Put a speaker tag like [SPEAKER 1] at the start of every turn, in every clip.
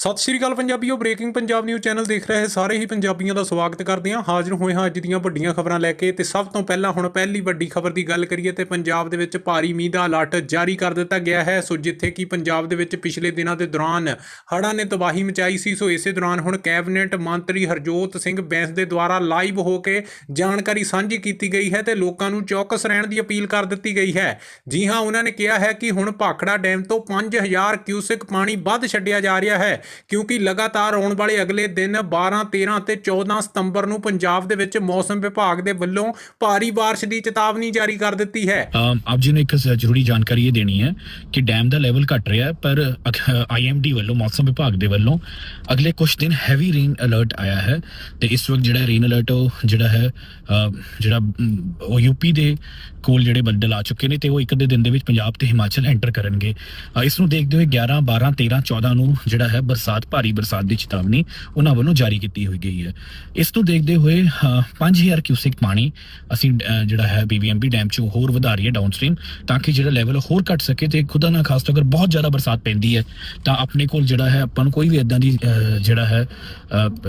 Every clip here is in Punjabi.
[SPEAKER 1] ਸਤਿ ਸ਼੍ਰੀ ਅਕਾਲ ਪੰਜਾਬੀਓ ਬ੍ਰੇਕਿੰਗ ਪੰਜਾਬ ਨਿਊਜ਼ ਚੈਨਲ ਦੇਖ ਰਹੇ ਸਾਰੇ ਹੀ ਪੰਜਾਬੀਆਂ ਦਾ ਸਵਾਗਤ ਕਰਦੇ ਹਾਂ। ਹਾਜ਼ਰ ਹੋਏ ਹਾਂ ਅੱਜ ਦੀਆਂ ਵੱਡੀਆਂ ਖਬਰਾਂ ਲੈ ਕੇ ਤੇ ਸਭ ਤੋਂ ਪਹਿਲਾਂ ਹੁਣ ਪਹਿਲੀ ਵੱਡੀ ਖਬਰ ਦੀ ਗੱਲ ਕਰੀਏ ਤੇ ਪੰਜਾਬ ਦੇ ਵਿੱਚ ਭਾਰੀ ਮੀਂਹ ਦਾ ਅਲਰਟ ਜਾਰੀ ਕਰ ਦਿੱਤਾ ਗਿਆ ਹੈ। ਸੋ ਜਿੱਥੇ ਕਿ ਪੰਜਾਬ ਦੇ ਵਿੱਚ ਪਿਛਲੇ ਦਿਨਾਂ ਦੇ ਦੌਰਾਨ ਹੜ੍ਹਾਂ ਨੇ ਤਬਾਹੀ ਮਚਾਈ ਸੀ, ਸੋ ਇਸੇ ਦੌਰਾਨ ਹੁਣ ਕੈਬਨਿਟ ਮੰਤਰੀ ਹਰਜੋਤ ਸਿੰਘ ਬੈਂਸ ਦੇ ਦੁਆਰਾ ਲਾਈਵ ਹੋ ਕੇ ਜਾਣਕਾਰੀ ਸਾਂਝੀ ਕੀਤੀ ਗਈ ਹੈ ਤੇ ਲੋਕਾਂ ਨੂੰ ਚੌਕਸ ਰਹਿਣ ਦੀ ਅਪੀਲ ਕਰ ਦਿੱਤੀ ਗਈ ਹੈ। ਜੀ ਹਾਂ, ਉਹਨਾਂ ਨੇ ਕਿਹਾ ਹੈ ਕਿ ਹੁਣ ਭਾਖੜਾ ਡੈਮ ਤੋਂ 5000 ਕਿਊਸਿਕ ਪਾਣੀ ਵੱਧ ਛੱਡਿਆ ਜਾ ਰਿਹਾ ਹੈ। ਕਿਉਂਕਿ ਲਗਾਤਾਰ ਆਉਣ ਵਾਲੇ ਅਗਲੇ ਦਿਨ 12 13 ਅਤੇ 14 ਸਤੰਬਰ ਨੂੰ ਪੰਜਾਬ ਦੇ ਵਿੱਚ ਮੌਸਮ ਵਿਭਾਗ ਦੇ ਵੱਲੋਂ ਭਾਰੀ ਬਾਰਿਸ਼ ਦੀ ਚੇਤਾਵਨੀ ਜਾਰੀ ਕਰ ਦਿੱਤੀ ਹੈ।
[SPEAKER 2] ਆਪ ਜੀ ਨੂੰ ਇੱਕ ਜ਼ਰੂਰੀ ਜਾਣਕਾਰੀ ਇਹ ਦੇਣੀ ਹੈ ਕਿ ਡੈਮ ਦਾ ਲੈਵਲ ਘਟ ਰਿਹਾ ਹੈ ਪਰ ਆਈਐਮਡੀ ਵੱਲੋਂ ਮੌਸਮ ਵਿਭਾਗ ਦੇ ਵੱਲੋਂ ਅਗਲੇ ਕੁਝ ਦਿਨ ਹੈਵੀ ਰੇਨ ਅਲਰਟ ਆਇਆ ਹੈ ਤੇ ਇਸ ਵਕਤ ਜਿਹੜਾ ਰੇਨ ਅਲਰਟ ਉਹ ਜਿਹੜਾ ਹੈ ਜਿਹੜਾ ਮ, ਉਹ ਯੂਪੀ ਦੇ ਕੋਲ ਜਿਹੜੇ ਬੱਦਲ ਆ ਚੁੱਕੇ ਨੇ ਤੇ ਉਹ ਇੱਕ ਅੱਧੇ ਦਿਨ ਦੇ ਵਿੱਚ ਪੰਜਾਬ ਤੇ ਹਿਮਾਚਲ ਐਂਟਰ ਕਰਨਗੇ। ਅ, ਇਸ ਨੂੰ ਦੇਖਦੇ ਹੋਏ 11 12 13 14 ਨੂੰ ਜਿਹੜਾ ਹੈ ਬਰਸਾਤ ਭਾਰੀ ਬਰਸਾਤ ਦੀ ਚੇਤਾਵਨੀ ਉਹਨਾਂ ਵੱਲੋਂ ਜਾਰੀ ਕੀਤੀ ਹੋਈ ਗਈ ਹੈ। ਇਸ ਨੂੰ ਦੇਖਦੇ ਹੋਏ ਅ, 5000 ਕਿਊਸਿਕ ਪਾਣੀ ਅਸੀਂ ਜਿਹੜਾ ਹੈ ਬੀਬੀਐਮਬੀ ਡੈਮ ਚੋਂ ਹੋਰ ਵਧਾ ਰਹੀ ਹੈ ਡਾਊਨਸਟ੍ਰੀਮ ਤਾਂ ਕਿ ਜਿਹੜਾ ਲੈਵਲ ਹੋਰ ਘਟ ਸਕੇ ਤੇ ਖੁਦਾ ਨਾ ਖਾਸ ਤੋਂ ਅਗਰ ਬਹੁਤ ਜ਼ਿਆਦਾ ਬਰਸਾਤ ਪੈਂਦੀ ਹੈ ਤਾਂ ਆਪਣੇ ਕੋਲ ਜਿਹੜਾ ਹੈ ਆਪਾਂ ਨੂੰ ਕੋਈ ਵੀ ਇਦਾਂ ਦੀ ਜਿਹੜਾ ਹੈ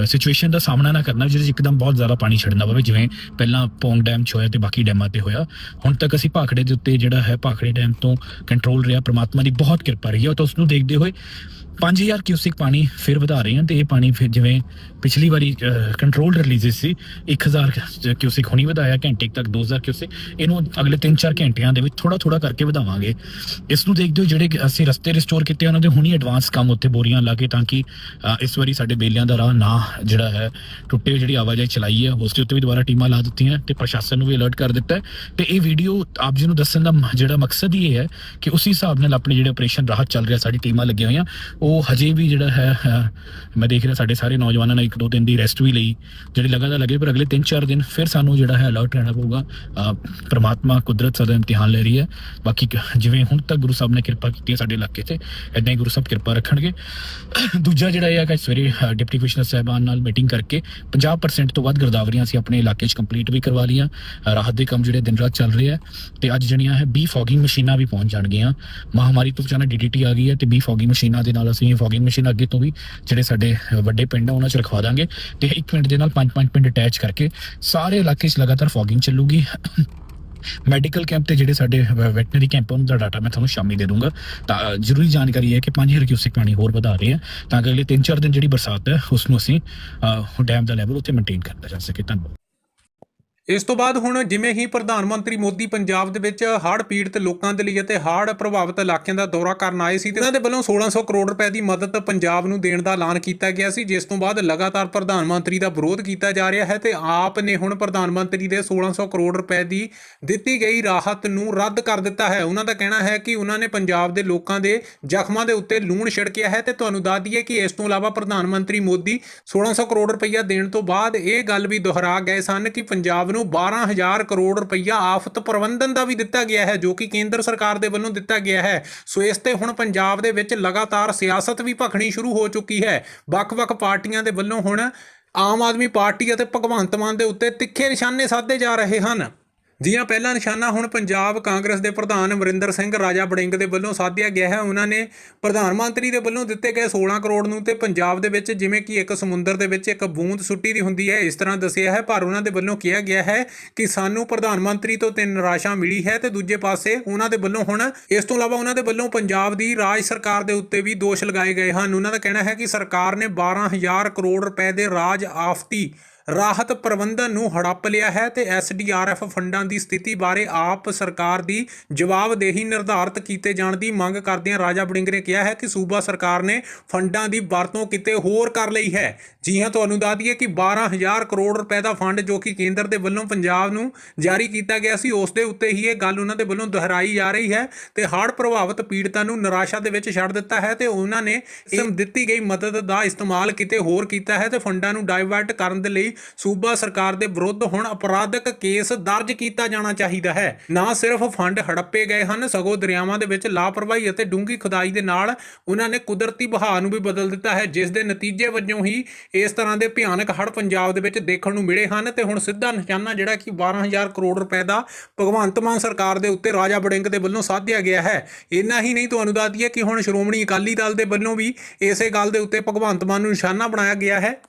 [SPEAKER 2] ਸਿਚੁਏਸ਼ਨ ਦਾ ਸਾਹਮਣਾ ਨਾ ਕਰਨਾ ਜਿਹਦੇ 'ਚ ਇੱਕਦਮ ਬਹੁਤ ਜ਼ਿਆਦਾ ਪਾਣੀ ਛੱਡਣਾ ਪਵੇ ਜਿਵੇਂ ਪਹਿਲਾਂ ਪੌਂਗ ਡੈਮ 'ਚ ਹੋਇਆ ਤੇ ਬਾਕੀ ਡੈਮਾਂ ਤੇ ਹੋਇਆ। ਹੁਣ ਤੱਕ ਅਸੀਂ ਭਾਖੜੇ ਦੇ ਉੱਤੇ ਜਿਹੜਾ ਹੈ ਭਾਖੜੇ ਡੈਮ ਤੋਂ ਕੰਟਰੋਲ ਰਿਹਾ, ਪ੍ਰਮਾਤਮਾ ਦੀ ਬਹੁਤ ਕਿਰਪਾ ਰਹੀ ਹੈ। ਤਾਂ ਉਸ ਨੂੰ ਦੇਖਦੇ ਹੋਏ 5000 ਕਿਊਸਿਕ ਪਾਣੀ ਫਿਰ ਵਧਾ ਰਹੇ ਹਾਂ ਤੇ ਇਹ ਪਾਣੀ ਫਿਰ ਜਿਵੇਂ ਪਿਛਲੀ ਵਾਰੀ ਕੰਟਰੋਲ ਰਿਲੀਜ਼ਸ ਸੀ 1000 ਕਿਊਸਿਕ ਹੁਣੀ ਵਧਾਇਆ, ਘੰਟੇ ਕੁ ਤੱਕ 2000 ਕਿਊਸਿਕ। ਇਹਨੂੰ ਅਗਲੇ 3-4 ਘੰਟਿਆਂ ਦੇ ਵਿੱਚ ਥੋੜਾ ਥੋੜਾ ਕਰਕੇ ਵਧਾਵਾਂਗੇ। ਇਸ ਨੂੰ ਦੇਖਦੇ ਹੋ ਜਿਹੜੇ ਅਸੀਂ ਰਸਤੇ ਰਿਸਟੋਰ ਕੀਤੇ ਉਹਨਾਂ ਦੇ ਹੁਣੀ ਐਡਵਾਂਸ ਕੰਮ ਉੱਤੇ ਬੋਰੀਆਂ ਲਾ ਕੇ ਤਾਂ ਕਿ ਇਸ ਵਾਰੀ ਸਾਡੇ ਬੇਲਿਆਂ ਦਾ ਰਾਹ ਨਾ ਜਿਹੜਾ ਹੈ, ਟੁੱਟੇ ਜਿਹੜੀ ਆਵਾਜਾਈ ਚਲਾਈ ਹੈ, ਉਸ ਦੇ ਉੱਤੇ ਵੀ ਦੁਬਾਰਾ ਟੀਮਾਂ ਲਾ ਦਿੱਤੀਆਂ ਤੇ ਪ੍ਰਸ਼ਾਸਨ ਨੂੰ ਵੀ ਅਲਰਟ ਕਰ ਦਿੱਤਾ ਹੈ। ਤੇ ਇਹ ਵੀਡੀਓ ਆਪ ਜੀ ਨੂੰ ਦੱਸਣ ਦਾ ਜਿਹੜਾ ਮਕਸਦ ਹੀ ਇਹ ਹੈ ਕਿ ਉਸੇ ਹਿਸਾਬ ਨਾਲ ਆਪਣੇ ਜਿਹੜੇ ਆਪਰੇਸ਼ਨ ਰਾਹਤ ਚੱਲ ਰਿਹਾ, ਸਾਡੀ ਟੀਮਾਂ ਲੱਗੀਆਂ ਹੋਈਆਂ, ਉਹ ਉਹ ਹਜੇ ਵੀ ਜਿਹੜਾ ਹੈ ਮੈਂ ਦੇਖ ਰਿਹਾ ਸਾਡੇ ਸਾਰੇ ਨੌਜਵਾਨਾਂ ਨੇ ਇੱਕ ਦੋ ਦਿਨ ਦੀ ਰੈਸਟ ਵੀ ਲਈ ਜਿਹੜੇ ਲਗਾਤਾਰ ਲੱਗੇ ਪਰ ਅਗਲੇ 3-4 ਦਿਨ ਫਿਰ ਸਾਨੂੰ ਜਿਹੜਾ ਹੈ ਅਲਰਟ ਰਹਿਣਾ ਪਊਗਾ। ਅ, ਪ੍ਰਮਾਤਮਾ ਕੁਦਰਤ ਸਦਾ ਇਮਤਿਹਾਨ ਲੈ ਰਹੀ ਹੈ। ਬਾਕੀ ਜਿਵੇਂ ਹੁਣ ਤੱਕ ਗੁਰੂ ਸਾਹਿਬ ਨੇ ਕਿਰਪਾ ਕੀਤੀ ਹੈ ਸਾਡੇ ਇਲਾਕੇ ਤੇ ਇਦਾਂ ਹੀ ਗੁਰੂ ਸਾਹਿਬ ਕਿਰਪਾ ਰੱਖਣਗੇ। ਦੂਜਾ ਜਿਹੜਾ ਇਹ ਹੈ ਕਿ ਸਵੇਰੇ ਡਿਪਟੀ ਕਮਿਸ਼ਨਰ ਸਾਹਿਬਾਨ ਨਾਲ ਮੀਟਿੰਗ ਕਰਕੇ 50% ਤੋਂ ਵੱਧ ਗਰਦਾਵਰੀਆਂ ਅਸੀਂ ਆਪਣੇ ਇਲਾਕੇ 'ਚ ਕੰਪਲੀਟ ਵੀ ਕਰਵਾ ਲਈਆਂ। ਰਾਹਤ ਦੇ ਕੰਮ ਜਿਹੜੇ ਦਿਨ ਰਾਤ ਚੱਲ ਰਹੇ ਆ ਤੇ ਅੱਜ ਜਿਹੜੀਆਂ ਹੈ ਬੀ ਫੋਗਿੰਗ ਮਸ਼ੀਨਾਂ ਵੀ ਪਹੁੰਚ ਜਾਣਗੀਆਂ। ਮਹਾਮਾਰੀ ਤੋਂ ਬਚਾਉਣਾ ਡੀਡੀਟੀ ਆ ਗਈ ਹੈ ਤੇ ਬੀ ਫੋਗਿੰਗ ਮਸ਼ੀਨਾਂ ਦੇ ਨਾਲ ਅਸੀਂ ਫੋਗਿੰਗ ਮਸ਼ੀਨ ਅੱਗੇ ਤੋਂ ਵੀ ਜਿਹੜੇ ਸਾਡੇ ਵੱਡੇ ਪਿੰਡ ਆ, ਉਹਨਾਂ 'ਚ ਰਖਵਾ ਦਾਂਗੇ। ਤੇ ਇੱਕ ਪਿੰਡ ਦੇ ਨਾਲ ਪੰਜ ਪੰਜ ਪਿੰਡ ਅਟੈਚ ਕਰਕੇ ਸਾਰੇ ਇਲਾਕੇ 'ਚ ਲਗਾਤਾਰ ਫੋਗਿੰਗ ਚੱਲੂਗੀ। ਮੈਡੀਕਲ ਕੈਂਪ ਤੇ ਜਿਹੜੇ ਸਾਡੇ ਵੈਟਨਰੀ ਕੈਂਪ ਉਹਨਾਂ ਦਾ ਡਾਟਾ ਮੈਂ ਤੁਹਾਨੂੰ ਸ਼ਾਮੀ ਦੇ ਦੂੰਗਾ। ਤਾਂ ਜ਼ਰੂਰੀ ਜਾਣਕਾਰੀ ਹੈ ਕਿ 5000 ਕਿਊਸਿਕ ਪਾਣੀ ਹੋਰ ਵਧਾ ਰਹੇ ਆ। ਤਾਂ ਕਿ ਅਗਲੇ 3-4 ਦਿਨ ਜਿਹੜੀ ਬਰਸਾਤ ਹੈ ਉਸ ਨੂੰ ਅਸੀਂ ਡੈਮ ਦਾ ਲੈਵਲ ਉੱਤੇ ਮੇਨਟੇਨ ਕਰਦਾ ਜਾ ਸਕੇ। ਧੰਨਵਾਦ।
[SPEAKER 1] ਇਸ ਤੋਂ ਬਾਅਦ ਹੁਣ ਜਿਵੇਂ ਹੀ ਪ੍ਰਧਾਨ ਮੰਤਰੀ ਮੋਦੀ ਪੰਜਾਬ ਦੇ ਵਿੱਚ ਹੜ੍ਹ ਪੀੜਤ ਲੋਕਾਂ ਦੇ ਲਈ ਅਤੇ ਹੜ੍ਹ ਪ੍ਰਭਾਵਿਤ ਇਲਾਕਿਆਂ ਦਾ ਦੌਰਾ ਕਰਨ ਆਏ ਸੀ ਤੇ ਉਹਨਾਂ ਦੇ ਵੱਲੋਂ 1600 ਕਰੋੜ ਰੁਪਏ ਦੀ ਮਦਦ ਪੰਜਾਬ ਨੂੰ ਦੇਣ ਦਾ ਐਲਾਨ ਕੀਤਾ ਗਿਆ ਸੀ, ਜਿਸ ਤੋਂ ਬਾਅਦ ਲਗਾਤਾਰ ਪ੍ਰਧਾਨ ਮੰਤਰੀ ਦਾ ਵਿਰੋਧ ਕੀਤਾ ਜਾ ਰਿਹਾ ਹੈ ਤੇ ਆਪ ਨੇ ਹੁਣ ਪ੍ਰਧਾਨ ਮੰਤਰੀ ਦੇ 1600 ਕਰੋੜ ਰੁਪਏ ਦੀ ਦਿੱਤੀ ਗਈ ਰਾਹਤ ਨੂੰ ਰੱਦ ਕਰ ਦਿੱਤਾ ਹੈ। ਉਹਨਾਂ ਦਾ ਕਹਿਣਾ ਹੈ ਕਿ ਉਹਨਾਂ ਨੇ ਪੰਜਾਬ ਦੇ ਲੋਕਾਂ ਦੇ ਜ਼ਖਮਾਂ ਦੇ ਉੱਤੇ ਲੂਣ ਛਿੜਕਿਆ ਹੈ ਤੇ ਤੁਹਾਨੂੰ ਦੱਸ ਦਈਏ ਕਿ ਇਸ ਤੋਂ ਇਲਾਵਾ ਪ੍ਰਧਾਨ ਮੰਤਰੀ ਮੋਦੀ 1600 ਕਰੋੜ ਰੁਪਈਆ ਦੇਣ ਤੋਂ ਬਾਅਦ ਇਹ ਗੱਲ ਵੀ ਦੁਹਰਾ ਗਏ ਸਨ ਕਿ ਪੰਜਾਬ ਨੂੰ 12000 ਕਰੋੜ ਰੁਪਈਆ ਆਫਤ ਪ੍ਰਬੰਧਨ ਦਾ ਵੀ ਦਿੱਤਾ ਗਿਆ ਹੈ, ਜੋ ਕਿ ਕੇਂਦਰ ਸਰਕਾਰ ਦੇ ਵੱਲੋਂ ਦਿੱਤਾ ਗਿਆ ਹੈ। ਸੋ ਇਸ ਤੇ ਹੁਣ ਪੰਜਾਬ ਦੇ ਵਿੱਚ ਲਗਾਤਾਰ ਸਿਆਸਤ ਵੀ ਭਖਣੀ ਸ਼ੁਰੂ ਹੋ ਚੁੱਕੀ ਹੈ। ਵੱਖ-ਵੱਖ ਪਾਰਟੀਆਂ ਦੇ ਵੱਲੋਂ ਹੁਣ ਆਮ ਆਦਮੀ ਪਾਰਟੀ ਅਤੇ ਭਗਵੰਤ ਮਾਨ ਦੇ ਉੱਤੇ ਤਿੱਖੇ ਨਿਸ਼ਾਨੇ ਸਾਧੇ ਜਾ ਰਹੇ ਹਨ। ਜੀਆਂ ਪਹਿਲਾ ਨਿਸ਼ਾਨਾ ਹੁਣ ਪੰਜਾਬ ਕਾਂਗਰਸ ਦੇ ਪ੍ਰਧਾਨ ਅਮਰਿੰਦਰ ਸਿੰਘ, ਰਾਜਾ ਬੜਿੰਗ ਦੇ ਵੱਲੋਂ ਸਾਧਿਆ ਗਿਆ ਹੈ। ਉਹਨਾਂ ਨੇ ਪ੍ਰਧਾਨ ਮੰਤਰੀ ਦੇ ਵੱਲੋਂ ਦਿੱਤੇ ਗਏ 16 ਕਰੋੜ ਨੂੰ ਤੇ ਪੰਜਾਬ ਦੇ ਵਿੱਚ ਜਿਵੇਂ ਕਿ ਇੱਕ ਸਮੁੰਦਰ ਦੇ ਵਿੱਚ ਇੱਕ ਬੂੰਦ ਸੁੱਟੀ ਦੀ ਹੁੰਦੀ ਹੈ, ਇਸ ਤਰ੍ਹਾਂ ਦੱਸਿਆ ਹੈ। ਪਰ ਉਹਨਾਂ ਦੇ ਵੱਲੋਂ ਕਿਹਾ ਗਿਆ ਹੈ ਕਿ ਸਾਨੂੰ ਪ੍ਰਧਾਨ ਮੰਤਰੀ ਤੋਂ ਤੇ ਨਿਰਾਸ਼ਾ ਮਿਲੀ ਹੈ ਤੇ ਦੂਜੇ ਪਾਸੇ ਉਹਨਾਂ ਦੇ ਵੱਲੋਂ ਹੁਣ ਇਸ ਤੋਂ ਇਲਾਵਾ ਉਹਨਾਂ ਦੇ ਵੱਲੋਂ ਪੰਜਾਬ ਦੀ ਰਾਜ ਸਰਕਾਰ ਦੇ ਉੱਤੇ ਵੀ ਦੋਸ਼ ਲਗਾਏ ਗਏ ਹਨ। ਉਹਨਾਂ ਦਾ ਕਹਿਣਾ ਹੈ ਕਿ ਸਰਕਾਰ ਨੇ 12000 ਕਰੋੜ ਰੁਪਏ ਦੇ ਰਾਜ ਆਫਤੀ ਰਾਹਤ ਪ੍ਰਬੰਧਨ ਨੂੰ ਹੜੱਪ ਲਿਆ ਹੈ ਤੇ ਐਸਡੀਆਰਐਫ ਫੰਡਾਂ ਦੀ ਸਥਿਤੀ ਬਾਰੇ ਆਪ ਸਰਕਾਰ ਦੀ ਜਵਾਬਦੇਹੀ ਨਿਰਧਾਰਤ ਕੀਤੇ ਜਾਣ ਦੀ ਮੰਗ ਕਰਦਿਆਂ ਰਾਜਾ ਬੜਿੰਗ ਨੇ ਕਿਹਾ ਹੈ ਕਿ ਸੂਬਾ ਸਰਕਾਰ ਨੇ ਫੰਡਾਂ ਦੀ ਵਰਤੋਂ ਕਿਤੇ ਹੋਰ ਕਰ ਲਈ ਹੈ। ਜੀ ਹਾਂ ਤੁਹਾਨੂੰ ਦੱਸ ਦਈਏ ਕਿ 12000 ਕਰੋੜ ਰੁਪਏ ਦਾ ਫੰਡ ਜੋ ਕਿ ਕੇਂਦਰ ਦੇ ਵੱਲੋਂ ਪੰਜਾਬ ਨੂੰ ਜਾਰੀ ਕੀਤਾ ਗਿਆ ਸੀ ਉਸ ਦੇ ਉੱਤੇ ਹੀ ਇਹ ਗੱਲ ਉਹਨਾਂ ਦੇ ਵੱਲੋਂ ਦੁਹਰਾਈ ਜਾ ਰਹੀ ਹੈ ਤੇ ਹੜ੍ਹ ਪ੍ਰਭਾਵਿਤ ਪੀੜਤਾਂ ਨੂੰ ਨਿਰਾਸ਼ਾ ਦੇ ਵਿੱਚ ਛੱਡ ਦਿੱਤਾ ਹੈ ਤੇ ਉਹਨਾਂ ਨੇ ਇਸ ਦਿੱਤੀ ਗਈ ਮਦਦ ਦਾ ਇਸਤੇਮਾਲ ਕਿਤੇ ਹੋਰ ਕੀਤਾ ਹੈ ਤੇ ਫੰਡਾਂ ਨੂੰ ਡਾਇਵਰਟ ਕਰਨ ਦੇ ਲਈ ਹੀ ਸੂਬਾ ਸਰਕਾਰ ਦੇ ਵਿਰੁੱਧ ਹੁਣ ਅਪਰਾਧਿਕ ਕੇਸ ਦਰਜ ਕੀਤਾ ਜਾਣਾ ਚਾਹੀਦਾ ਹੈ। ਨਾ ਸਿਰਫ ਫੰਡ ਹੜੱਪੇ ਗਏ ਹਨ, ਸਗੋਂ ਦਰਿਆਵਾਂ ਦੇ ਵਿੱਚ ਲਾਪਰਵਾਹੀ ਅਤੇ ਡੂੰਘੀ ਖੁਦਾਈ ਦੇ ਨਾਲ ਉਹਨਾਂ ਨੇ ਕੁਦਰਤੀ ਬਹਾਅ ਨੂੰ ਵੀ ਬਦਲ ਦਿੱਤਾ ਹੈ, ਜਿਸ ਦੇ ਨਤੀਜੇ ਵਜੋਂ ਹੀ ਇਸ ਤਰ੍ਹਾਂ ਦੇ ਭਿਆਨਕ ਹੜ੍ਹ ਪੰਜਾਬ ਦੇ ਵਿੱਚ ਦੇਖਣ ਨੂੰ ਮਿਲੇ ਹਨ ਤੇ ਹੁਣ ਸਿੱਧਾ ਨਿਸ਼ਾਨਾ ਜਿਹੜਾ ਕਿ 12000 ਕਰੋੜ ਰੁਪਏ ਦਾ ਭਗਵੰਤ ਮਾਨ ਸਰਕਾਰ ਦੇ ਉੱਤੇ ਰਾਜਾ ਬੜਿੰਗ ਦੇ ਵੱਲੋਂ ਸਾਧਿਆ ਗਿਆ ਹੈ। ਇੰਨਾ ਹੀ ਨਹੀਂ, ਤੁਹਾਨੂੰ ਦੱਸ ਦਈਏ ਕਿ ਹੁਣ ਸ਼੍ਰੋਮਣੀ ਅਕਾਲੀ ਦਲ ਦੇ ਵੱਲੋਂ ਵੀ ਇਸੇ ਗੱਲ ਦੇ ਉੱਤੇ ਭਗਵੰਤ ਮਾਨ ਨੂੰ ਨਿਸ਼ਾਨਾ ਬਣਾਇਆ ਗਿਆ ਹੈ।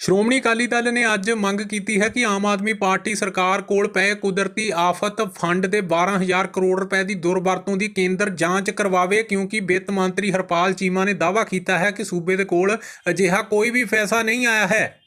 [SPEAKER 1] ਸ਼੍ਰੋਮਣੀ ਅਕਾਲੀ ਦਲ ਨੇ ਅੱਜ ਮੰਗ ਕੀਤੀ ਹੈ ਕਿ ਆਮ ਆਦਮੀ ਪਾਰਟੀ ਸਰਕਾਰ ਕੋਲ ਪਏ ਕੁਦਰਤੀ ਆਫਤ ਫੰਡ ਦੇ 12000 ਕਰੋੜ ਰੁਪਏ ਦੀ ਦੁਰਵਰਤੋਂ ਦੀ ਕੇਂਦਰ ਜਾਂਚ ਕਰਵਾਵੇ, ਕਿਉਂਕਿ ਵਿੱਤ ਮੰਤਰੀ ਹਰਪਾਲ ਚੀਮਾ ਨੇ ਦਾਅਵਾ ਕੀਤਾ ਹੈ ਕਿ ਸੂਬੇ ਦੇ ਕੋਲ ਅਜਿਹਾ ਕੋਈ ਵੀ ਫੈਸਲਾ ਨਹੀਂ ਆਇਆ ਹੈ।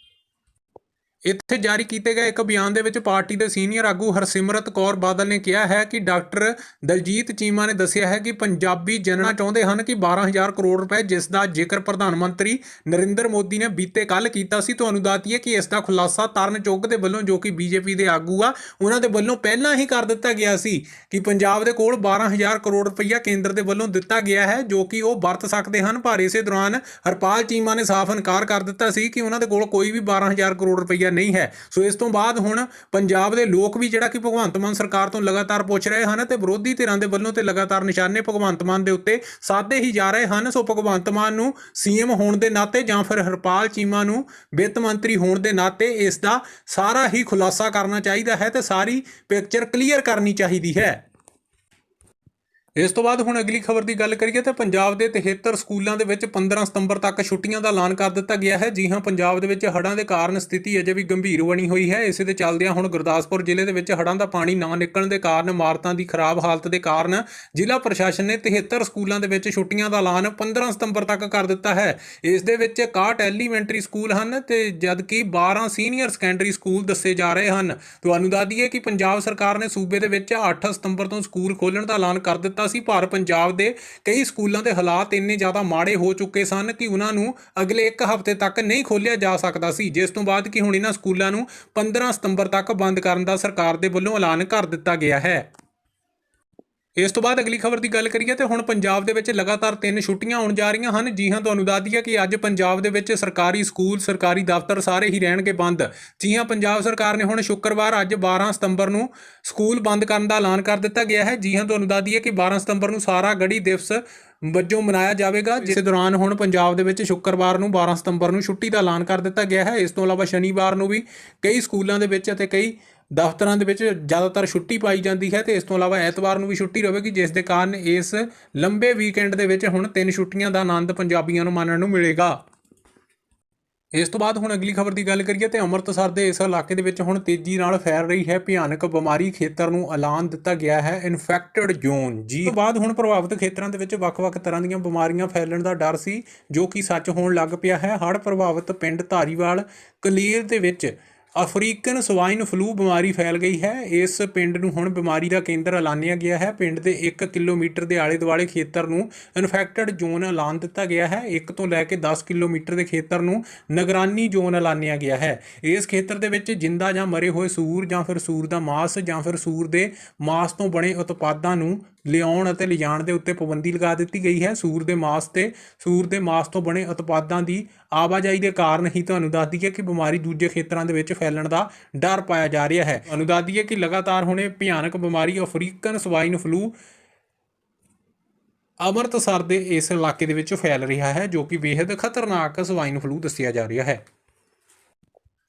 [SPEAKER 1] ਇੱਥੇ ਜਾਰੀ ਕੀਤੇ ਗਏ ਇੱਕ ਬਿਆਨ ਦੇ ਵਿੱਚ ਪਾਰਟੀ ਦੇ ਸੀਨੀਅਰ ਆਗੂ ਹਰਸਿਮਰਤ ਕੌਰ ਬਾਦਲ ਨੇ ਕਿਹਾ ਹੈ ਕਿ ਡਾਕਟਰ ਦਲਜੀਤ ਚੀਮਾ ਨੇ ਦੱਸਿਆ ਹੈ ਕਿ ਪੰਜਾਬੀ ਜਾਣਨਾ ਚਾਹੁੰਦੇ ਹਨ ਕਿ 12000 ਕਰੋੜ ਰੁਪਏ ਜਿਸ ਦਾ ਜ਼ਿਕਰ ਪ੍ਰਧਾਨ ਮੰਤਰੀ ਨਰਿੰਦਰ ਮੋਦੀ ਨੇ ਬੀਤੇ ਕੱਲ ਕੀਤਾ ਸੀ, ਤੁਹਾਨੂੰ ਦੱਸਦੀਏ ਕਿ ਇਸ ਦਾ ਖੁਲਾਸਾ ਤਰਨ ਚੁੱਗ ਦੇ ਵੱਲੋਂ ਜੋ ਕਿ ਬੀਜੇਪੀ ਦੇ ਆਗੂ ਆ, ਉਹਨਾਂ ਦੇ ਵੱਲੋਂ ਪਹਿਲਾਂ ਹੀ ਕਰ ਦਿੱਤਾ ਗਿਆ ਸੀ ਕਿ ਪੰਜਾਬ ਦੇ ਕੋਲ 12000 ਕਰੋੜ ਰੁਪਈਆ ਕੇਂਦਰ ਦੇ ਵੱਲੋਂ ਦਿੱਤਾ ਗਿਆ ਹੈ, ਜੋ ਕਿ ਉਹ ਵਰਤ ਸਕਦੇ ਹਨ, ਪਰ ਇਸੇ ਦੌਰਾਨ ਹਰਪਾਲ ਚੀਮਾ ਨੇ ਸਾਫ਼ ਇਨਕਾਰ ਕਰ ਦਿੱਤਾ ਸੀ ਕਿ ਉਹਨਾਂ ਦੇ ਕੋਲ ਕੋਈ ਵੀ 12000 ਕਰੋੜ ਰੁਪਈਆ ਨਹੀਂ ਹੈ। ਸੋ ਇਸ ਤੋਂ ਬਾਅਦ ਹੁਣ ਪੰਜਾਬ ਦੇ ਲੋਕ ਵੀ ਜਿਹੜਾ ਕਿ ਭਗਵੰਤ ਮਾਨ ਸਰਕਾਰ ਤੋਂ ਲਗਾਤਾਰ ਪੁੱਛ ਰਹੇ ਹਨ ਤੇ ਵਿਰੋਧੀ ਧਿਰਾਂ ਦੇ ਵੱਲੋਂ ਤੇ ਲਗਾਤਾਰ ਨਿਸ਼ਾਨੇ ਭਗਵੰਤ ਮਾਨ ਦੇ ਉੱਤੇ ਸਾਧੇ ਹੀ ਜਾ ਰਹੇ ਹਨ। ਸੋ ਭਗਵੰਤ ਮਾਨ ਨੂੰ ਸੀਐਮ ਹੋਣ ਦੇ ਨਾਤੇ ਜਾਂ ਫਿਰ ਹਰਪਾਲ ਚੀਮਾ ਨੂੰ ਵਿੱਤ ਮੰਤਰੀ ਹੋਣ ਦੇ ਨਾਤੇ ਇਸ ਦਾ ਸਾਰਾ ਹੀ ਖੁਲਾਸਾ ਕਰਨਾ ਚਾਹੀਦਾ ਹੈ ਤੇ ਸਾਰੀ ਪਿਕਚਰ ਕਲੀਅਰ ਕਰਨੀ ਚਾਹੀਦੀ ਹੈ। ਇਸ ਤੋਂ ਬਾਅਦ ਹੁਣ ਅਗਲੀ ਖਬਰ ਦੀ ਗੱਲ ਕਰੀਏ ਤਾਂ ਪੰਜਾਬ ਦੇ 73 ਸਕੂਲਾਂ ਦੇ ਵਿੱਚ 15 ਸਤੰਬਰ ਤੱਕ ਛੁੱਟੀਆਂ ਦਾ ਐਲਾਨ ਕਰ ਦਿੱਤਾ ਗਿਆ ਹੈ। ਜੀ ਹਾਂ, ਪੰਜਾਬ ਦੇ ਵਿੱਚ ਹੜ੍ਹਾਂ ਦੇ ਕਾਰਨ ਸਥਿਤੀ ਅਜੇ ਵੀ ਗੰਭੀਰ ਬਣੀ ਹੋਈ ਹੈ। ਇਸੇ ਦੇ ਚੱਲਦਿਆਂ ਹੁਣ ਗੁਰਦਾਸਪੁਰ ਜ਼ਿਲ੍ਹੇ ਦੇ ਵਿੱਚ ਹੜ੍ਹਾਂ ਦਾ ਪਾਣੀ ਨਾ ਨਿਕਲਣ ਦੇ ਕਾਰਨ, ਇਮਾਰਤਾਂ ਦੀ ਖਰਾਬ ਹਾਲਤ ਦੇ ਕਾਰਨ ਜ਼ਿਲ੍ਹਾ ਪ੍ਰਸ਼ਾਸਨ ਨੇ 73 ਸਕੂਲਾਂ ਦੇ ਵਿੱਚ ਛੁੱਟੀਆਂ ਦਾ ਐਲਾਨ 15 ਸਤੰਬਰ ਤੱਕ ਕਰ ਦਿੱਤਾ ਹੈ। ਇਸ ਦੇ ਵਿੱਚ 61 ਐਲੀਮੈਂਟਰੀ ਸਕੂਲ ਹਨ ਤੇ ਜਦਕਿ 12 ਸੀਨੀਅਰ ਸੈਕੰਡਰੀ ਸਕੂਲ ਦੱਸੇ ਜਾ ਰਹੇ ਹਨ। ਤੁਹਾਨੂੰ ਦੱਸ ਦਈਏ ਕਿ ਪੰਜਾਬ ਸਰਕਾਰ ਨੇ ਸੂਬੇ ਦੇ ਵਿੱਚ 8 ਸਤੰਬਰ ਤੋਂ ਸਕੂਲ ਖੋਲ੍ਹਣ ਦਾ ਐਲਾਨ ਕਰ ਦਿੱਤਾ ਸੀ ਪਰ ਪੰਜਾਬ ਦੇ ਕਈ ਸਕੂਲਾਂ ਦੇ ਹਾਲਾਤ ਇੰਨੇ ਜ਼ਿਆਦਾ ਮਾੜੇ ਹੋ ਚੁੱਕੇ ਸਨ ਕਿ ਉਹਨਾਂ ਨੂੰ ਅਗਲੇ ਇੱਕ ਹਫ਼ਤੇ ਤੱਕ ਨਹੀਂ ਖੋਲ੍ਹਿਆ ਜਾ ਸਕਦਾ ਸੀ, ਜਿਸ ਤੋਂ ਬਾਅਦ ਕਿ ਹੁਣ ਇਹਨਾਂ ਸਕੂਲਾਂ ਨੂੰ 15 ਸਤੰਬਰ ਤੱਕ ਬੰਦ ਕਰਨ ਦਾ ਸਰਕਾਰ ਦੇ ਵੱਲੋਂ ਐਲਾਨ ਕਰ ਦਿੱਤਾ ਗਿਆ ਹੈ। ਇਸ ਤੋਂ ਬਾਅਦ ਅਗਲੀ ਖਬਰ ਦੀ ਗੱਲ ਕਰੀਏ ਤੇ ਹੁਣ ਪੰਜਾਬ ਦੇ ਵਿੱਚ ਲਗਾਤਾਰ ਤਿੰਨ ਛੁੱਟੀਆਂ ਹੋਣ ਜਾ ਰਹੀਆਂ ਹਨ। ਜੀ ਹਾਂ, ਤੁਹਾਨੂੰ ਦੱਸ ਦਈਏ ਕਿ ਅੱਜ ਪੰਜਾਬ ਦੇ ਵਿੱਚ ਸਰਕਾਰੀ ਸਕੂਲ, ਸਰਕਾਰੀ ਦਫ਼ਤਰ ਸਾਰੇ ਹੀ ਰਹਿਣਗੇ ਬੰਦ। ਜੀ ਹਾਂ, ਪੰਜਾਬ ਸਰਕਾਰ ਨੇ ਹੁਣ ਸ਼ੁੱਕਰਵਾਰ ਅੱਜ 12 ਸਤੰਬਰ ਨੂੰ ਸਕੂਲ ਬੰਦ ਕਰਨ ਦਾ ਐਲਾਨ ਕਰ ਦਿੱਤਾ ਗਿਆ ਹੈ। ਜੀ ਹਾਂ, ਤੁਹਾਨੂੰ ਦੱਸ ਦਈਏ ਕਿ 12 ਸਤੰਬਰ ਨੂੰ ਸਾਰਾ ਗੜੀ ਦਿਵਸ ਵਜੋਂ ਮਨਾਇਆ ਜਾਵੇਗਾ, ਜਿਸ ਦੌਰਾਨ ਹੁਣ ਪੰਜਾਬ ਦੇ ਵਿੱਚ ਸ਼ੁੱਕਰਵਾਰ ਨੂੰ 12 ਸਤੰਬਰ ਨੂੰ ਛੁੱਟੀ ਦਾ ਐਲਾਨ ਕਰ ਦਿੱਤਾ ਗਿਆ ਹੈ। ਇਸ ਤੋਂ ਇਲਾਵਾ ਸ਼ਨੀਵਾਰ ਨੂੰ ਵੀ ਕਈ ਸਕੂਲਾਂ ਦੇ ਵਿੱਚ ਅਤੇ ਕਈ ਦਫ਼ਤਰਾਂ ਦੇ ਵਿੱਚ ਜ਼ਿਆਦਾਤਰ ਛੁੱਟੀ ਪਾਈ ਜਾਂਦੀ ਹੈ ਤੇ ਇਸ ਤੋਂ ਇਲਾਵਾ ਐਤਵਾਰ ਨੂੰ ਵੀ ਛੁੱਟੀ ਰਹੇਗੀ ਜਿਸ ਦੇ ਕਾਰਨ ਇਸ ਲੰਬੇ ਵੀਕਐਂਡ ਦੇ ਵਿੱਚ ਹੁਣ ਤਿੰਨ ਛੁੱਟੀਆਂ ਦਾ ਆਨੰਦ ਪੰਜਾਬੀਆਂ ਨੂੰ ਮਾਣਨ ਨੂੰ ਮਿਲੇਗਾ। ਇਸ ਤੋਂ ਬਾਅਦ ਹੁਣ ਅਗਲੀ ਖਬਰ ਦੀ ਗੱਲ ਕਰੀਏ ਤੇ ਅੰਮ੍ਰਿਤਸਰ ਦੇ ਇਸ ਇਲਾਕੇ ਦੇ ਵਿੱਚ ਹੁਣ ਤੇਜ਼ੀ ਨਾਲ ਫੈਲ ਰਹੀ ਹੈ ਭਿਆਨਕ ਬਿਮਾਰੀ ਖੇਤਰ ਨੂੰ ਐਲਾਨ ਦਿੱਤਾ ਗਿਆ ਹੈ ਇਨਫੈਕਟਡ ਜ਼ੋਨ ਜੀ ਤੋਂ ਬਾਅਦ ਹੁਣ ਪ੍ਰਭਾਵਿਤ ਖੇਤਰਾਂ ਦੇ ਵਿੱਚ ਵੱਖ-ਵੱਖ ਤਰ੍ਹਾਂ ਦੀਆਂ ਬਿਮਾਰੀਆਂ ਫੈਲਣ ਦਾ ਡਰ ਸੀ, ਜੋ ਕਿ ਸੱਚ ਹੋਣ ਲੱਗ ਪਿਆ ਹੈ। ਹੜ੍ਹ ਪ੍ਰਭਾਵਿਤ ਪਿੰਡ ਧਾਰੀਵਾਲ, ਕਲੀਰ ਦੇ ਵਿੱਚ ਅਫਰੀਕਨ ਸਵਾਈਨ ਫਲੂ ਬਿਮਾਰੀ ਫੈਲ ਗਈ ਹੈ। ਇਸ ਪਿੰਡ ਨੂੰ ਹੁਣ ਬਿਮਾਰੀ ਦਾ ਕੇਂਦਰ ਐਲਾਨਿਆ ਗਿਆ ਹੈ। ਪਿੰਡ ਦੇ 1 ਕਿਲੋਮੀਟਰ ਦੇ ਆਲੇ ਦੁਆਲੇ ਖੇਤਰ ਨੂੰ ਇਨਫੈਕਟਡ ਜ਼ੋਨ ਐਲਾਨ ਦਿੱਤਾ ਗਿਆ ਹੈ। 1 ਤੋਂ ਲੈ ਕੇ 10 ਕਿਲੋਮੀਟਰ ਦੇ ਖੇਤਰ ਨੂੰ ਨਿਗਰਾਨੀ ਜ਼ੋਨ ਐਲਾਨਿਆ ਗਿਆ ਹੈ। ਇਸ ਖੇਤਰ ਦੇ ਵਿੱਚ ਜਿੰਦਾ ਜਾਂ ਮਰੇ ਹੋਏ ਸੂਰ ਜਾਂ ਫਿਰ ਸੂਰ ਦਾ ਮਾਸ ਜਾਂ ਫਿਰ ਸੂਰ ਦੇ ਮਾਸ ਤੋਂ ਬਣੇ ਉਤਪਾਦਾਂ ਨੂੰ ਲਿਆਉਣ ਅਤੇ ਲਿਜਾਣ ਦੇ ਉੱਤੇ ਪਾਬੰਦੀ ਲਗਾ ਦਿੱਤੀ ਗਈ ਹੈ। ਸੂਰ ਦੇ ਮਾਸ ਤੇ, ਸੂਰ ਦੇ ਮਾਸ ਤੋਂ ਬਣੇ ਉਤਪਾਦਾਂ ਦੀ ਆਵਾਜਾਈ ਦੇ ਕਾਰਨ ਹੀ ਤੁਹਾਨੂੰ ਦੱਸ ਦਈਏ ਕਿ ਬਿਮਾਰੀ ਦੂਜੇ ਖੇਤਰਾਂ ਦੇ ਵਿੱਚ ਫੈਲਣ ਦਾ ਡਰ ਪਾਇਆ ਜਾ ਰਿਹਾ ਹੈ। ਤੁਹਾਨੂੰ ਦੱਸ ਦਈਏ ਕਿ ਲਗਾਤਾਰ ਹੁਣੇ ਭਿਆਨਕ ਬਿਮਾਰੀ ਅਫਰੀਕਨ ਸਵਾਈਨ ਫਲੂ ਅੰਮ੍ਰਿਤਸਰ ਦੇ ਇਸ ਇਲਾਕੇ ਦੇ ਵਿੱਚ ਫੈਲ ਰਿਹਾ ਹੈ, ਜੋ ਕਿ ਬੇहद ਖਤਰਨਾਕ ਸਵਾਈਨ ਫਲੂ ਦੱਸਿਆ ਜਾ ਰਿਹਾ ਹੈ।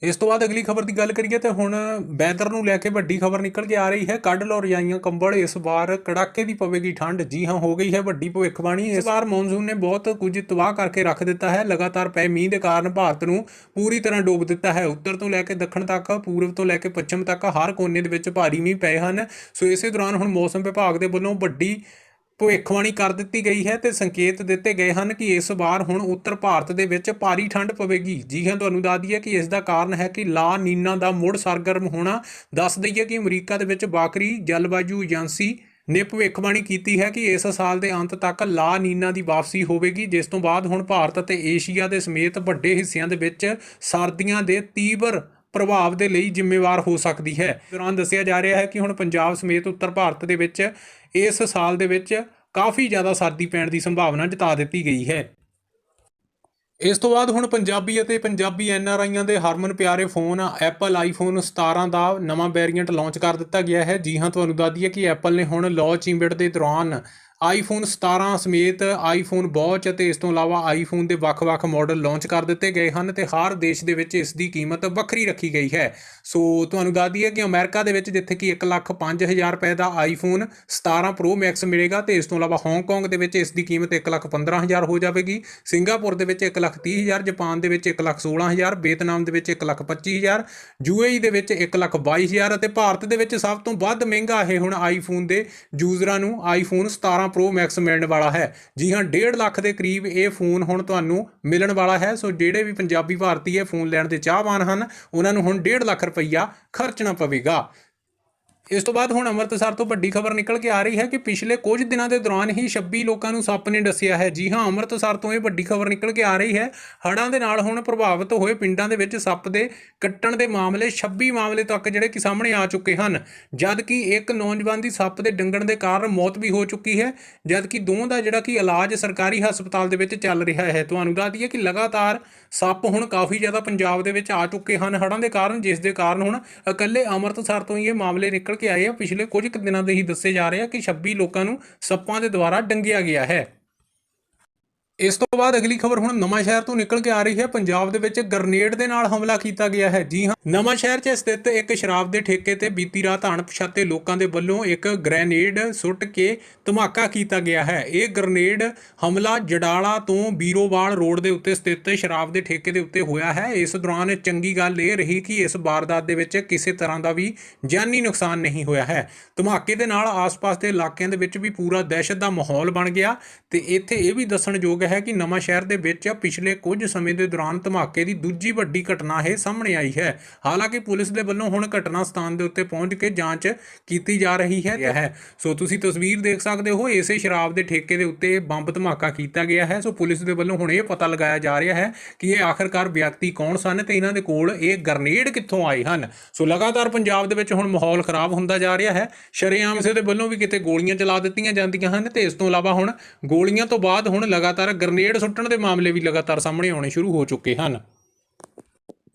[SPEAKER 1] ਇਸ ਤੋਂ ਬਾਅਦ ਅਗਲੀ ਖਬਰ ਦੀ ਗੱਲ ਕਰੀਏ ਤੇ ਹੁਣ ਵੈਦਰ ਨੂੰ ਲੈ ਕੇ ਵੱਡੀ ਖਬਰ ਨਿਕਲ ਕੇ ਆ ਰਹੀ ਹੈ। ਕੱਢ ਲਓ ਰਜਾਈਆਂ ਕੰਬਲ, ਇਸ ਵਾਰ ਕੜਾਕੇ ਦੀ ਪਵੇਗੀ ਠੰਡ। ਜੀ ਹਾਂ, ਹੋ ਗਈ ਹੈ ਵੱਡੀ ਭਵਿੱਖਬਾਣੀ। ਇਸ ਵਾਰ ਮੌਨਸੂਨ ਨੇ ਬਹੁਤ ਕੁਝ ਤਬਾਹ ਕਰਕੇ ਰੱਖ ਦਿੱਤਾ ਹੈ। ਲਗਾਤਾਰ ਪਏ ਮੀਂਹ ਦੇ ਕਾਰਨ ਭਾਰਤ ਨੂੰ ਪੂਰੀ ਤਰ੍ਹਾਂ ਡੋਬ ਦਿੱਤਾ ਹੈ। ਉੱਤਰ ਤੋਂ ਲੈ ਕੇ ਦੱਖਣ ਤੱਕ, ਪੂਰਬ ਤੋਂ ਲੈ ਕੇ ਪੱਛਮ ਤੱਕ ਹਰ ਕੋਨੇ ਦੇ ਵਿੱਚ ਭਾਰੀ ਮੀਂਹ ਪਏ ਹਨ। ਸੋ ਇਸੇ ਦੌਰਾਨ ਹੁਣ ਮੌਸਮ ਵਿਭਾਗ ਦੇ ਵੱਲੋਂ ਵੱਡੀ ਭਵਿੱਖਬਾਣੀ ਕਰ ਦਿੱਤੀ ਗਈ ਹੈ ਤੇ ਸੰਕੇਤ ਦਿੱਤੇ ਗਏ ਹਨ ਕਿ ਇਸ ਵਾਰ ਹੁਣ ਉੱਤਰ ਭਾਰਤ ਦੇ ਵਿੱਚ ਭਾਰੀ ਠੰਡ ਪਵੇਗੀ। ਜੀ ਹਾਂ, ਤੁਹਾਨੂੰ ਦੱਸ ਦਈਏ ਕਿ ਇਸ ਦਾ ਕਾਰਨ ਹੈ ਕਿ ਲਾ ਨੀਨਾ ਦਾ ਮੁੜ ਸਰਗਰਮ ਹੋਣਾ। ਦੱਸ ਦਈਏ ਕਿ ਅਮਰੀਕਾ ਦੇ ਵਿੱਚ ਬਾਕਰੀ, ਜਲਵਾਯੂ ਏਜੰਸੀ ਨੇ ਭਵਿੱਖਬਾਣੀ ਕੀਤੀ ਹੈ ਕਿ ਇਸ ਸਾਲ ਦੇ ਅੰਤ ਤੱਕ ਲਾ ਨੀਨਾ ਦੀ ਵਾਪਸੀ ਹੋਵੇਗੀ। ਜਿਸ ਤੋਂ ਬਾਅਦ ਹੁਣ ਭਾਰਤ ਅਤੇ ਏਸ਼ੀਆ ਦੇ ਸਮੇਤ ਵੱਡੇ ਹਿੱਸਿਆਂ ਦੇ ਵਿੱਚ ਸਰਦੀਆਂ ਦੇ ਤੀਬਰ ਪ੍ਰਭਾਵ ਦੇ ਲਈ ਜ਼ਿੰਮੇਵਾਰ ਹੋ ਸਕਦੀ ਹੈ। ਦੌਰਾਨ ਦੱਸਿਆ ਜਾ ਰਿਹਾ ਹੈ ਕਿ ਹੁਣ ਪੰਜਾਬ ਸਮੇਤ ਉੱਤਰ ਭਾਰਤ ਦੇ ਵਿੱਚ ਇਸ ਸਾਲ ਦੇ ਵਿੱਚ ਕਾਫੀ ਜ਼ਿਆਦਾ ਸਰਦੀ ਪੈਣ ਦੀ ਸੰਭਾਵਨਾ ਜਤਾ ਦਿੱਤੀ ਗਈ ਹੈ। ਇਸ ਤੋਂ ਬਾਅਦ ਹੁਣ ਪੰਜਾਬੀ ਅਤੇ ਪੰਜਾਬੀ ਐਨਆਰਆਈਆਂ ਦੇ ਹਰਮਨ ਪਿਆਰੇ ਫੋਨ ਐਪਲ ਆਈਫੋਨ 17 ਦਾ ਨਵਾਂ ਵੇਰੀਐਂਟ ਲਾਂਚ ਕਰ ਦਿੱਤਾ ਗਿਆ ਹੈ। ਜੀ ਹਾਂ, ਤੁਹਾਨੂੰ ਦੱਸ ਦਈਏ ਕਿ ਐਪਲ ਨੇ ਹੁਣ ਲਾਂਚ ਇਵੈਂਟ ਦੇ ਦੌਰਾਨ ਆਈਫੋਨ 17 ਸਮੇਤ ਆਈਫੋਨ ਵਾਚ ਅਤੇ ਇਸ ਤੋਂ ਇਲਾਵਾ ਆਈਫੋਨ ਦੇ ਵੱਖ-ਵੱਖ ਮਾਡਲ ਲਾਂਚ ਕਰ ਦਿੱਤੇ ਗਏ ਹਨ ਤੇ ਹਰ ਦੇਸ਼ ਦੇ ਵਿੱਚ ਇਸ ਦੀ ਕੀਮਤ ਵੱਖਰੀ ਰੱਖੀ ਗਈ ਹੈ। ਸੋ ਤੁਹਾਨੂੰ ਦੱਸ ਦਈਏ ਕਿ ਅਮਰੀਕਾ ਦੇ ਵਿੱਚ ਜਿੱਥੇ ਕਿ 1 ਲੱਖ 5000 ਰੁਪਏ ਦਾ ਆਈਫੋਨ 17 ਪ੍ਰੋ ਮੈਕਸ ਮਿਲੇਗਾ ਤੇ ਇਸ ਤੋਂ ਇਲਾਵਾ ਹਾਂਗਕਾਂਗ ਦੇ ਵਿੱਚ ਇਸ ਦੀ ਕੀਮਤ 1 ਲੱਖ 15000 ਹੋ ਜਾਵੇਗੀ, ਸਿੰਗਾਪੁਰ ਦੇ ਵਿੱਚ 1 ਲੱਖ 30000 ਜਾਪਾਨ ਦੇ ਵਿੱਚ 1 ਲੱਖ 16000 ਵੀਅਤਨਾਮ ਦੇ ਵਿੱਚ 1 ਲੱਖ 25000 ਯੂਏਈ ਦੇ ਵਿੱਚ 1 ਲੱਖ 22000 ਅਤੇ ਭਾਰਤ ਦੇ ਵਿੱਚ ਸਭ ਤੋਂ ਵੱਧ ਮਹਿੰਗਾ ਇਹ ਹੁਣ ਆਈਫੋਨ ਦੇ ਯੂਜ਼ਰਾਂ ਨੂੰ ਆਈਫੋਨ 17 ਪ੍ਰੋ ਮੈਕਸ ਮਿਲਣ ਵਾਲਾ ਹੈ। ਜੀ ਹਾਂ 1.5 ਲੱਖ ਦੇ ਕਰੀਬ ਇਹ ਫੋਨ ਹੁਣ ਤੁਹਾਨੂੰ ਮਿਲਣ ਵਾਲਾ ਹੈ। ਸੋ ਜਿਹੜੇ ਵੀ ਪੰਜਾਬੀ ਭਾਰਤੀ ਇਹ ਫੋਨ ਲੈਣ ਦੇ ਚਾਹਵਾਨ ਹਨ, ਉਹਨਾਂ ਨੂੰ ਹੁਣ 1.5 ਲੱਖ ਰੁਪਈਆ ਖਰਚਣਾ ਪਵੇਗਾ। ਇਸ ਤੋਂ ਬਾਅਦ ਹੁਣ ਅੰਮ੍ਰਿਤਸਰ ਤੋਂ ਵੱਡੀ ਖਬਰ ਨਿਕਲ ਕੇ ਆ ਰਹੀ ਹੈ ਕਿ ਪਿਛਲੇ ਕੁਝ ਦਿਨਾਂ ਦੇ ਦੌਰਾਨ ਹੀ 26 ਲੋਕਾਂ ਨੂੰ ਸੱਪ ਨੇ ਡਸਿਆ ਹੈ। ਜੀ ਹਾਂ, ਅੰਮ੍ਰਿਤਸਰ ਤੋਂ ਇਹ ਵੱਡੀ ਖਬਰ ਨਿਕਲ ਕੇ ਆ ਰਹੀ ਹੈ। ਹੜ੍ਹਾਂ ਦੇ ਨਾਲ ਹੁਣ ਪ੍ਰਭਾਵਿਤ ਹੋਏ ਪਿੰਡਾਂ ਦੇ ਵਿੱਚ ਸੱਪ ਦੇ ਕੱਟਣ ਦੇ ਮਾਮਲੇ 26 ਮਾਮਲੇ ਤੱਕ ਜਿਹੜੇ ਕਿ ਸਾਹਮਣੇ ਆ ਚੁੱਕੇ ਹਨ। ਜਦ ਕਿ ਇੱਕ ਨੌਜਵਾਨ ਦੀ ਸੱਪ ਦੇ ਡੰਗਣ ਦੇ ਕਾਰਨ ਮੌਤ ਵੀ ਹੋ ਚੁੱਕੀ ਹੈ। ਜਦ ਕਿ ਦੋਵਾਂ ਦਾ ਜਿਹੜਾ ਕਿ ਇਲਾਜ ਸਰਕਾਰੀ ਹਸਪਤਾਲ ਦੇ ਵਿੱਚ ਚੱਲ ਰਿਹਾ ਹੈ। ਤੁਹਾਨੂੰ ਦੱਸ ਦਈਏ ਕਿ ਲਗਾਤਾਰ ਸੱਪ ਹੁਣ ਕਾਫੀ ਜ਼ਿਆਦਾ ਪੰਜਾਬ ਦੇ ਵਿੱਚ ਆ ਚੁੱਕੇ ਹਨ। ਹੜ੍ਹਾਂ ਦੇ ਕਾਰਨ, ਜਿਸ ਦੇ ਕਾਰਨ ਹੁਣ ਇਕੱਲੇ ਅੰਮ੍ਰਿਤਸਰ ਤੋਂ ਹੀ ਇਹ ਮਾਮਲੇ ਨਿਕਲ ਕੇ ਆਏ ਆ। ਪਿਛਲੇ ਕੁਝ ਕੁ ਦਿਨਾਂ ਦੇ ਹੀ ਦੱਸੇ ਜਾ ਰਹੇ ਆ ਕਿ 26 ਲੋਕਾਂ ਨੂੰ ਸੱਪਾਂ ਦੇ ਦੁਆਰਾ ਡੰਗਿਆ ਗਿਆ ਹੈ। ਇਸ ਤੋਂ ਬਾਅਦ ਅਗਲੀ ਖਬਰ ਹੁਣ ਨਵਾਂ ਸ਼ਹਿਰ ਤੋਂ ਨਿਕਲ ਕੇ ਆ ਰਹੀ ਹੈ। ਪੰਜਾਬ ਦੇ ਵਿੱਚ ਗਰਨੇਡ ਦੇ ਨਾਲ ਹਮਲਾ ਕੀਤਾ ਗਿਆ ਹੈ। ਜੀ ਹਾਂ, ਨਵਾਂ ਸ਼ਹਿਰ 'ਚ ਸਥਿਤ ਇੱਕ ਸ਼ਰਾਬ ਦੇ ਠੇਕੇ ਤੇ ਬੀਤੀ ਰਾਤ ਅਣਪਛਾਤੇ ਲੋਕਾਂ ਦੇ ਵੱਲੋਂ ਇੱਕ ਗ੍ਰੈਨੇਡ ਸੁੱਟ ਕੇ ਧਮਾਕਾ ਕੀਤਾ ਗਿਆ ਹੈ। ਇਹ ਗਰਨੇਡ ਹਮਲਾ ਜਡਾਲਾ ਤੋਂ ਬੀਰੋਵਾਲ ਰੋਡ ਦੇ ਉੱਤੇ ਸਥਿਤ ਸ਼ਰਾਬ ਦੇ ਠੇਕੇ ਦੇ ਉੱਤੇ ਹੋਇਆ ਹੈ। ਇਸ ਦੌਰਾਨ ਚੰਗੀ ਗੱਲ ਇਹ ਰਹੀ ਕਿ ਇਸ ਵਾਰਦਾਤ ਦੇ ਵਿੱਚ ਕਿਸੇ ਤਰ੍ਹਾਂ ਦਾ ਵੀ ਜਾਨੀ ਨੁਕਸਾਨ ਨਹੀਂ ਹੋਇਆ ਹੈ। ਧਮਾਕੇ ਦੇ ਨਾਲ ਆਸ-ਪਾਸ ਦੇ ਇਲਾਕਿਆਂ ਦੇ ਵਿੱਚ ਵੀ ਪੂਰਾ ਦਹਿਸ਼ਤ ਦਾ ਮਾਹੌਲ ਬਣ ਗਿਆ ਤੇ ਇੱਥੇ ਇਹ ਵੀ ਦੱਸਣਯੋਗ ਹੈ ਕਿ ਨਵਾਂ ਸ਼ਹਿਰ ਦੇ ਵਿੱਚ ਪਿਛਲੇ ਕੁਝ ਸਮੇਂ ਦੇ ਦੌਰਾਨ ਧਮਾਕੇ ਦੀ ਦੂਜੀ ਵੱਡੀ ਘਟਨਾ ਇਹ ਸਾਹਮਣੇ ਆਈ ਹੈ। ਹਾਲਾਂਕਿ ਪੁਲਿਸ ਦੇ ਵੱਲੋਂ ਹੁਣ ਘਟਨਾ ਸਥਾਨ ਦੇ ਉੱਤੇ ਪਹੁੰਚ ਕੇ ਜਾਂਚ ਕੀਤੀ ਜਾ ਰਹੀ ਹੈ। ਹੈ। ਸੋ ਤੁਸੀਂ ਤਸਵੀਰ ਦੇਖ ਸਕਦੇ ਹੋ ਇਸੇ ਸ਼ਰਾਬ ਦੇ ਠੇਕੇ ਦੇ ਉੱਤੇ ਬੰਬ ਧਮਾਕਾ ਕੀਤਾ ਗਿਆ ਹੈ। ਸੋ ਪੁਲਿਸ ਦੇ ਵੱਲੋਂ ਹੁਣ ਇਹ ਪਤਾ ਲਗਾਇਆ ਜਾ ਰਿਹਾ ਹੈ ਕਿ ਇਹ ਆਖਰਕਾਰ ਵਿਅਕਤੀ ਕੌਣ ਸਨ ਤੇ ਇਹਨਾਂ ਦੇ ਕੋਲ ਇਹ ਗ੍ਰਨੇਡ ਕਿੱਥੋਂ ਆਏ ਹਨ। ਸੋ ਲਗਾਤਾਰ ਪੰਜਾਬ ਦੇ ਵਿੱਚ ਹੁਣ ਮਾਹੌਲ ਖਰਾਬ ਹੁੰਦਾ ਜਾ ਰਿਹਾ ਹੈ। ਸ਼ਰੇਆਮ ਕਿਸੇ ਦੇ ਵੱਲੋਂ ਵੀ ਕਿਤੇ ਗੋਲੀਆਂ ਚਲਾ ਦਿੱਤੀਆਂ ਜਾਂਦੀਆਂ ਹਨ ਤੇ ਇਸ ਤੋਂ ਇਲਾਵਾ ਹੁਣ ਗੋਲੀਆਂ ਤੋਂ ਬਾਅਦ ਹੁਣ ਲਗਾਤਾਰ ਗ੍ਰਨੇਡ ਸੁੱਟਣ ਦੇ ਮਾਮਲੇ ਵੀ ਲਗਾਤਾਰ ਸਾਹਮਣੇ ਆਉਣੇ ਸ਼ੁਰੂ ਹੋ ਚੁੱਕੇ ਹਨ।